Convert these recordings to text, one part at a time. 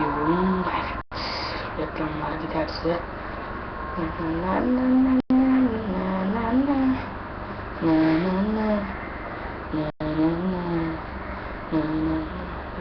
Na na na.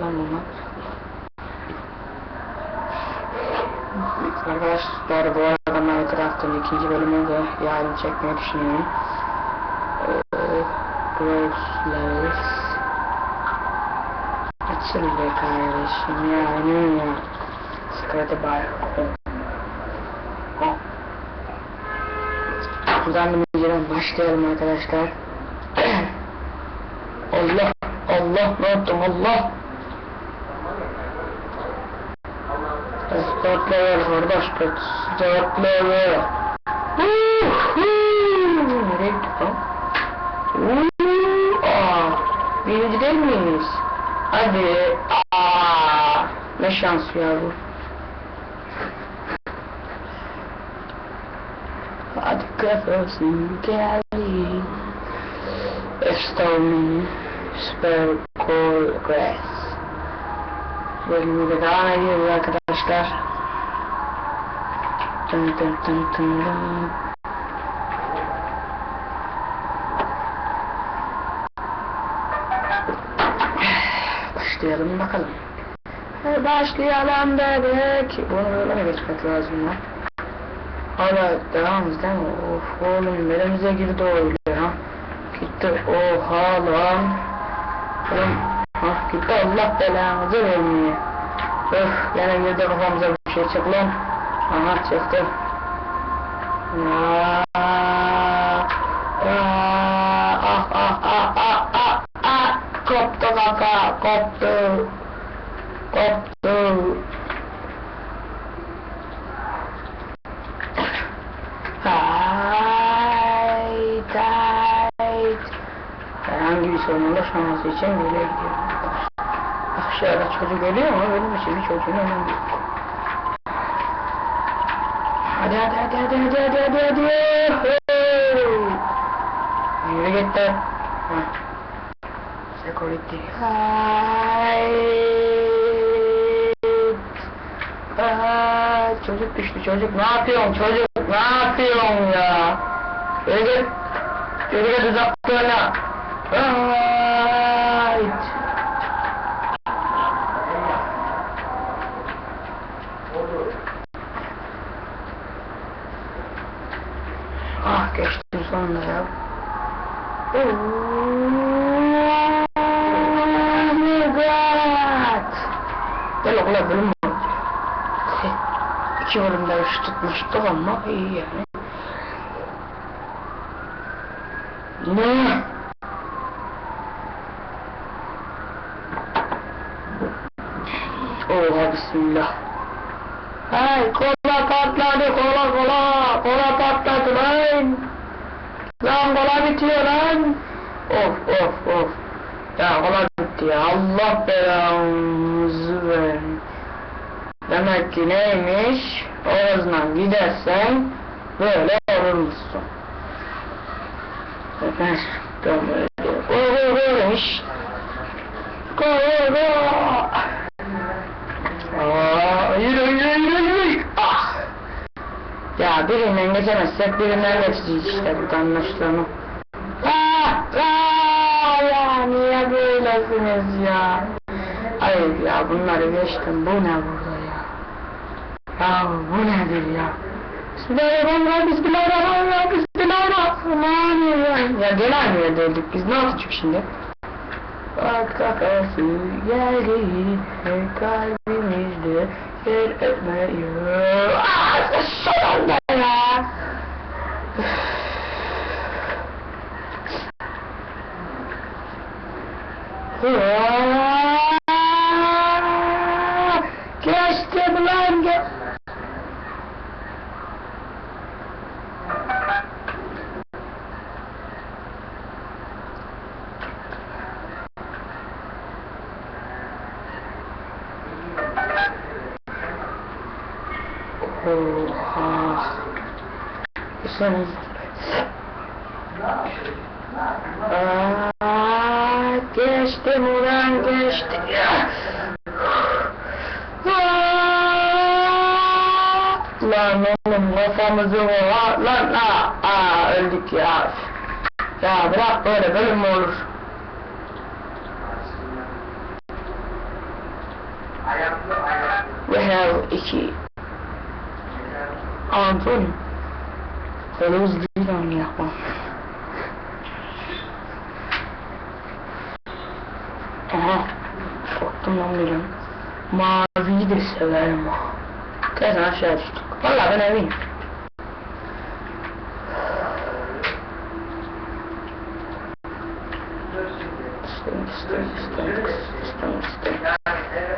Lan bunlar. Arkadaşlar bu arada Minecraft'ın ikinci bölümünü de yarın çekmeyi düşünüyorum. Ee, Gross Açıl be kardeşim ya aynen ya. Sıkıntı bari Oh. Buradan bir başlayalım arkadaşlar. Allah Allah ne yaptım Allah? Kardeş dört dört level Nereye Aa, birinci değil miyiz? Hadi. Aa, ne şans ya bu. Hadi kafasın geldi. Stone Super Core Grass. Bölümü de devam ediyoruz arkadaşlar. Dın dın dın dın dın. Başlayalım bakalım. Başlayalım dedik. Bunu böyle mi geçmek lazım lan? Hala devamız değil mi? Of oğlum elimize girdi o öyle ha. Gitti oha lan. Oğlum ha gitti Allah belanızı vermiyor. Öf gene girdi kafamıza bir şey çık lan. Aha çıktı. Ya. Ah ah ah ah ah ah. Koptu kaka koptu. Koptu. Hayt hayt. Herhangi bir sorun ulaşmaması için böyle gidiyorum arkadaşlar. Aşağıda çocuk ölüyor ama benim için bir çocuğun önemi yok. Hadi hadi hadi hadi hadi hadi hadi hadi. Yürü git de. Security. Hayt. Çocuk düştü çocuk. Ne yapıyorsun çocuk? Ne yapıyorsun ya? Git. Yürü git uzaklarına. Hayt. Ah geçtim sonunda ya. Oh Okula bölüm? İki bölümde üç tutmuştuk ama iyi yani. Ne? Oha bismillah. Hey kola patladı kola kola. Kola patladı lan. Lan kola bitiyor lan. Of of of. Ya kola bitti ya. Allah belanızı verin. Demek ki neymiş? Ağzından gidersen böyle olurmuşsun. Ben ben böyle diyor. Go go go. Aa, yürü yürü yürü. Ah. Ya birinden geçemezsek birinden geçeceğiz işte bu anlaşılan o. Ah, ah, ya niye böylesiniz ya? Hayır ya bunları geçtim bu ne burada ya? Ya bu nedir ya? Bismillahirrahmanirrahim, Bismillahirrahmanirrahim, Bismillahirrahmanirrahim. Ya yerde öldük biz ne yapacağız şimdi? Bak kafası geldi kalbimizde yer etmiyor. Aa, son anda ya. Aa, Geçtim lan ge- Oha. Sen Aa, geçtim ulan geçtim. Aa, Lan oğlum kafamızı var lan aa, aa öldük ya. Ya bırak böyle bölüm mü olur? We have iki Antonio. Öyle hızlı değil onu yapmam. Aha. Dedim. Maviyi de severim. Kesin aşağı düştük. Valla ben stink.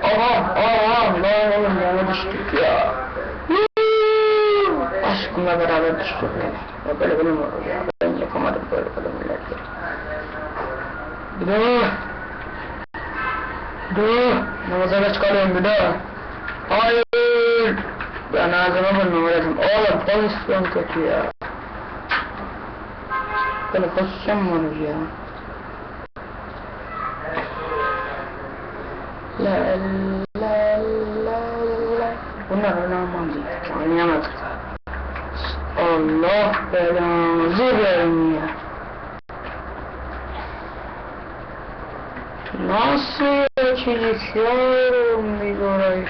Aha, aha, lan oğlum yana düştük ya. Aşkımla beraber düştük. Ya böyle bölüm olur ya. Ben yapamadım böyle bölümler ya. Bir daha. Namaza geç kalıyorum bir daha. Hayır. Ben ağzıma burnum öğretim. Oğlum pozisyon kötü ya. Böyle pozisyon mu olur ya? La la la la. Bunlar oynamam değil. Oynayamadık. Allah belanızı verin ya. Nasıl geçecek yavrum biz orayı?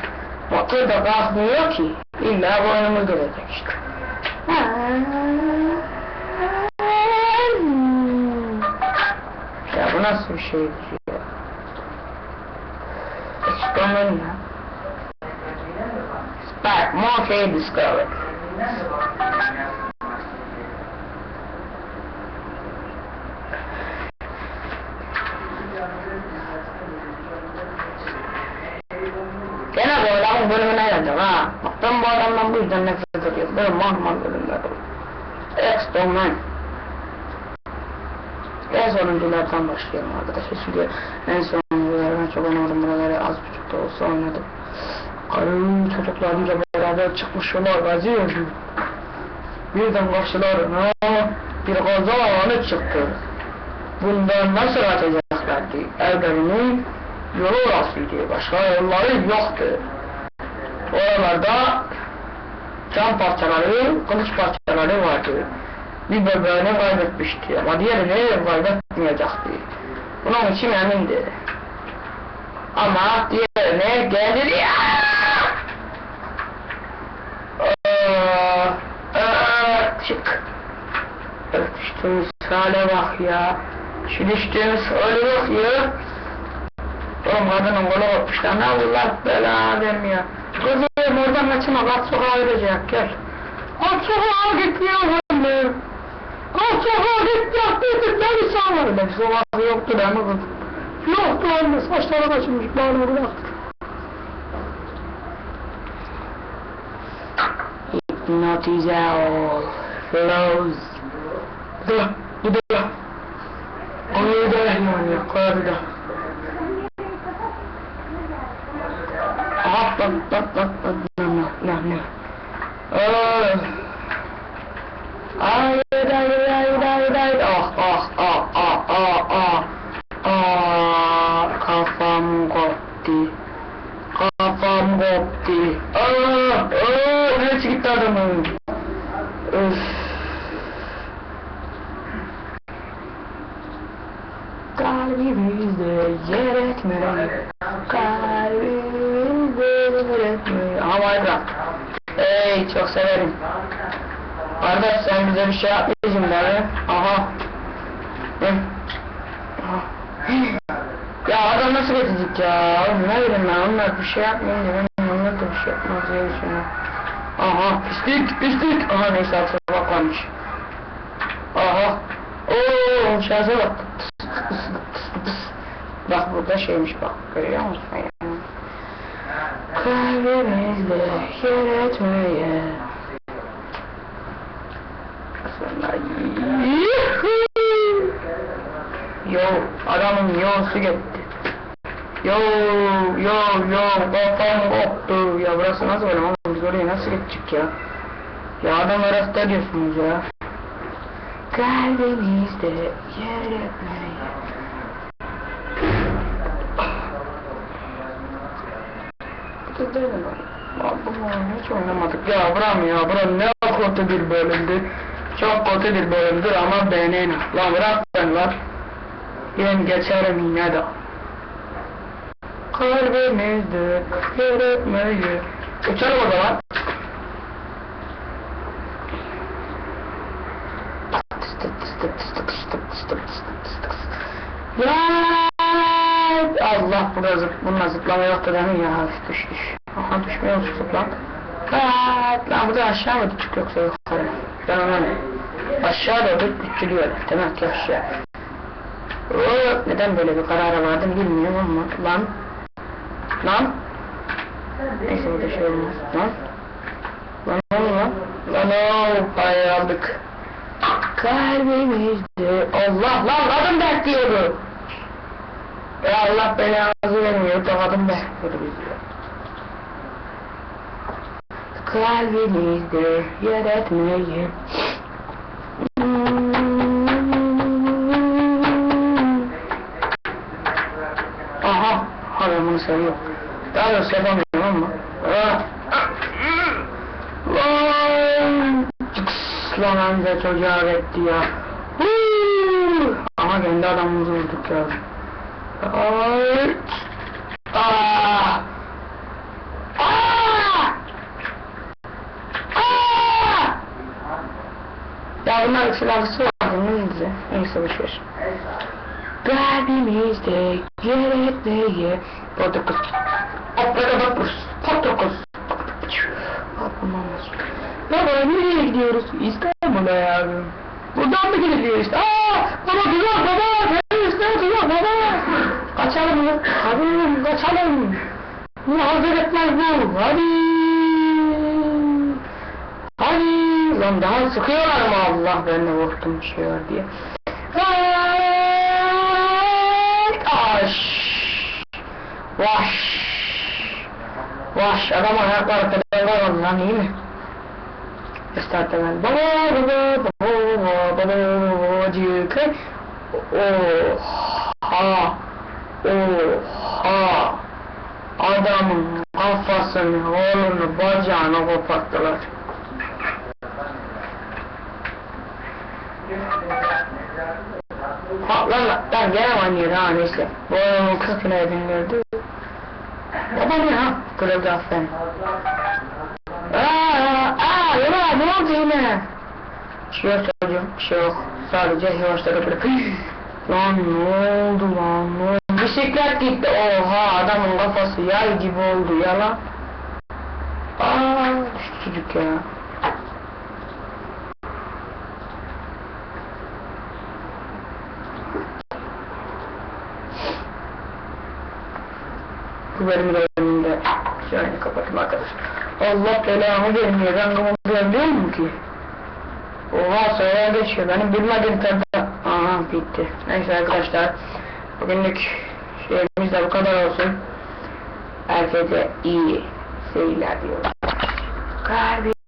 Motor da kalkmıyor ki. İlla boynumuz gelecek işte. Ya bu nasıl bir şeydir ya? Experiment ya. Spark, more fair discovered. Gene bu adamın bölümüne geldim ha. Bak ben bu adamdan bu yüzden nefret ediyorum. Böyle mahmal bölümler olur. Experiment. En sonunculardan başlayalım arkadaşlar. Çünkü en son videolardan çok oynamadım. Buraları az buçuk da olsa oynadım. Karım çocuklarıyla beraber çıkmışlar vaziyet. Birden karşılarına bir kaza anı çıktı. Bundan nasıl kaçacaklardı? Evlerinin yolu orasıydı. Başka yolları yoktu. Oralarda cam parçaları, kılıç parçaları vardı. Bir bebeğini kaybetmişti ama diğerini kaybetmeyecekti. Bunun için emindi. Ama diğerine gelir ya. Çık. Evet, düştüğümüz hale bak ya. Şu düştüğümüz bak ya. Oğlum kadının kolu kopmuşlar. Ne Allah bela vermiyor. Kızım oradan kaçma. Kat sokağa verecek. Gel. Kat sokağa gitmiyor anne. Kat sokağa gitmiyor. Dedim beni sağlar. Ben sokağı yoktu değil mi kızım? Yoktu anne. Saçları kaçmış. Bana bıraktık. Hypnotize all flows. Bir daha, bir daha. Onu da yani yukarıda. tâm tâm tâm tâm Ama Ayda. Ey çok severim. Kardeş sen bize bir şey yapmayacaksın mi? Aha. Aha. buradan nasıl geçecek ya? Ne bileyim ben onlar bir şey yapmayayım diye ben onlar da bir şey yapmaz diye düşünüyorum. Aha pislik pislik. Aha neyse altına bakmamış. Aha. Oo şansa bak. Bak burada şeymiş bak görüyor musun? Kalbimizde yer etmeye Sonra! Yo adamın yosu gitti. Yo yo yo kafam koptu. Ya burası nasıl böyle oğlum biz oraya nasıl gidecek ya? Ya adam arası diyorsunuz ya. Kalbimizde yer Abi bu oyunu hiç oynamadık. Ya buram ya buram ne kötü bir bölümdü. Çok kötü bir bölümdür ama beğenin. Lan bırak ben lan. Ben geçerim yine de. Kalbimizde yer etmeyi. Uçalım o zaman. Ya Burada zıp, bununla zıplama yoktu değil mi ya? Düş düş. Aha düşmüyor musun zıplam? Evet, lan burada aşağı mı düşük yoksa yukarı? Ben anlamadım. Aşağı doğru küçülüyor. Demek ki aşağı. Oo, neden böyle bir karara vardım bilmiyorum ama lan. Lan. Neyse burada şey olmaz. Lan. Lan ne lan? Lan ooo parayı aldık. Kalbimizde Allah lan kadın bekliyordu. Ya Allah belanızı vermiyor da kadın bekliyordu bizi. Kalbimizde yer etmeyi Aha, hala bunu seviyorum. Daha da sevemiyorum ama. Ah. Lan! Amca çocuğa etti ya. Ama kendi adamımızı vurduk ya. Ay! Ah! Ah! Ah! Ya bunlar silahlısı vardı neydi? Neyse boşver. Kalbimizde yer etmeye Portakız Portakız Yapamamız Baba nereye gidiyoruz? İstanbul'a yavrum Buradan mı gidiliyor işte? Aa, baba güzel baba Sen İstanbul güzel baba Kaçalım ya Kaçalım Bunu hazır etmez bu Hadi Hadi Lan daha sıkıyorlar mı Allah ben de korktum bir şey diye Aş. Vaş. Vaş. Adam ayakları kadar var lan iyi mi? Ben. Baba baba baba baba baba babacık. Oha. Oha. Adamın kafasını, oğlunu, bacağını koparttılar. Lan lan gene oynuyor ha neyse. Bu adamın kırkına edin gördü. Baba ne ha? Kırıldı aferin. Aaa aaa yola ne oldu yine? Bir şey yok çocuğum bir şey yok. Sadece yavaşladı böyle. Lan ne oldu lan ne oldu? Bisiklet gitti oha adamın kafası yay gibi oldu ya lan. Aa düştü çocuk ya. Bu bölümün önünde şöyle kapatayım arkadaşlar. Allah belamı vermiyor. Ben kımıldayabiliyor muyum ki? Oha sonra geçiyor. Benim bilmediğim tarzda. Aha bitti. Neyse arkadaşlar. Bugünlük şeyimiz de bu kadar olsun. Herkese iyi seyirler diyorum. Kalbim